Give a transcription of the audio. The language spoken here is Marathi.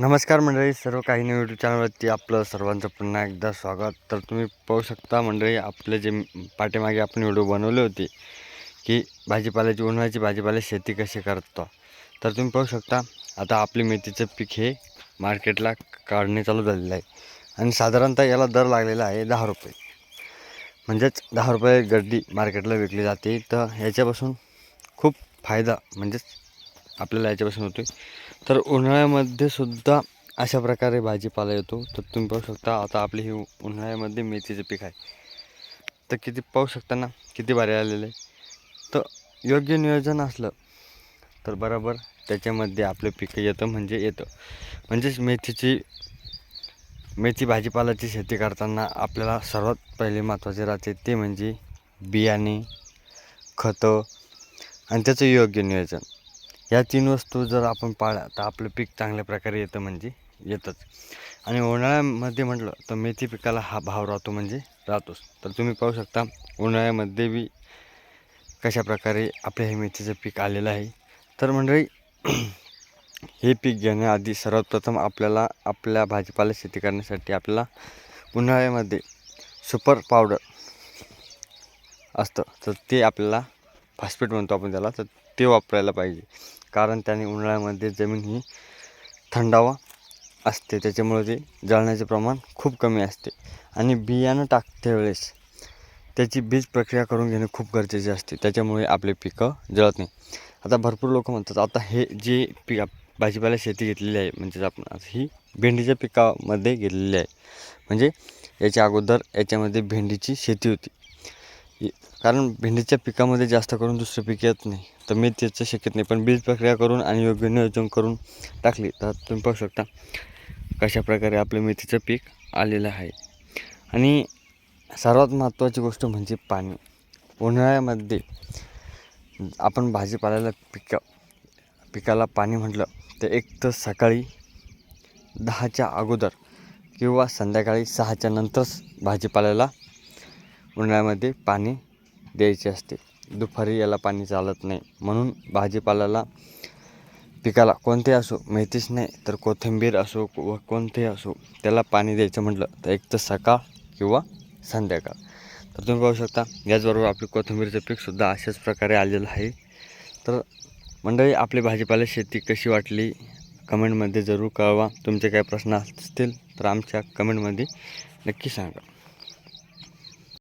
नमस्कार मंडळी सर्व काही न्यू यूट्यूब चॅनलवरती आपलं सर्वांचं पुन्हा एकदा स्वागत. तर तुम्ही पाहू शकता मंडळी आपले जे पाठीमागे आपण व्हिडिओ बनवले होते की भाजीपाल्याची उन्हाळ्याची भाजीपाला शेती कशी करतो. तर तुम्ही पाहू शकता आता आपली मेथीचं पीक हे मार्केटला काढणे चालू झालेलं आहे. आणि साधारणतः याला दर लागलेला आहे दहा रुपये. म्हणजेच दहा रुपये गड्डी मार्केटला विकली जाते. तर ह्याच्यापासून खूप फायदा म्हणजेच आपल्याला याच्यापासून होतो तर उन्हाळ्यामध्ये सुद्धा अशा प्रकारे भाजीपाला येतो. तर तुम्ही पाहू शकता आता आपली ही उन्हाळ्यामध्ये मेथीचं पीक आहे. तर किती पाहू शकता ना किती भारी आलेलं आहे. तर योग्य नियोजन असलं तर बरोबर त्याच्यामध्ये आपलं पीक येतं म्हणजे येतं. म्हणजेच मेथीची मेथी भाजीपालाची शेती करताना आपल्याला सर्वात पहिले महत्त्वाचे राहते ते म्हणजे बियाणे खतं आणि त्याचं योग्य नियोजन. या तीन वस्तू जर आपण पाळल्या तर आपलं पीक चांगल्या प्रकारे येतं म्हणजे येतंच. आणि उन्हाळ्यामध्ये म्हटलं तर मेथी पिकाला हा भाव राहतो म्हणजे राहतोच. तर तुम्ही पाहू शकता उन्हाळ्यामध्ये बी कशा प्रकारे आपल्या हे मेथीचं पीक आलेलं आहे. तर मंडळी हे पीक घेण्याआधी सर्वात प्रथम आपल्याला आपल्या भाजीपाला शेती करण्यासाठी आपल्याला उन्हाळ्यामध्ये सुपर पावडर असतं. तर ते आपल्याला फॉस्फेट म्हणतो आपण त्याला तर ते वापरायला पाहिजे. कारण त्याने उन्हाळ्यामध्ये जमीन ही थंडावा असते. त्याच्यामुळे ते जळण्याचे प्रमाण खूप कमी असते. आणि बियाणं टाकते वेळेस त्याची बीज प्रक्रिया करून घेणे खूप गरजेचे असते. त्याच्यामुळे आपले पिकं जळत नाही. आता भरपूर लोक म्हणतात आता हे जे पीक भाजीपाला शेती घेतलेली आहे म्हणजेच आपण ही भेंडीच्या पिकामध्ये घेतलेली आहे. म्हणजे याच्या अगोदर याच्यामध्ये भेंडीची शेती होती. कारण भेंडीच्या पिकामध्ये जास्त करून दुसरं पीक येत नाही. तर मी त्याचं शक्यत नाही पण बीज प्रक्रिया करून आणि योग्य नियोजन करून टाकली. तर तुम्ही पाहू शकता कशा प्रकारे आपलं मेथीचं पीक आलेलं आहे. आणि सर्वात महत्त्वाची गोष्ट म्हणजे पाणी. उन्हाळ्यामध्ये आपण भाजीपाल्याला पिका पिकाला पाणी म्हटलं तर एक तर सकाळी दहाच्या अगोदर किंवा संध्याकाळी सहाच्या नंतरच भाजीपाल्याला उन्हाळ्यामध्ये पाणी द्यायचे असते. दुपारी याला पाणी चालत नाही. म्हणून भाजीपाल्याला पिकाला कोणते असो मेथीच नाही तर कोथिंबीर असो व कोणतेही असो त्याला पाणी द्यायचं म्हटलं तर एक तर सकाळ किंवा संध्याकाळ. तर तुम्ही पाहू शकता याचबरोबर आपली कोथिंबीरचं पीकसुद्धा अशाच प्रकारे आलेलं आहे. तर मंडळी आपली भाजीपाला शेती कशी वाटली? कमेंटमध्ये जरूर कळवा. तुमचे काही प्रश्न असतील तर आमच्या कमेंटमध्ये नक्की सांगा.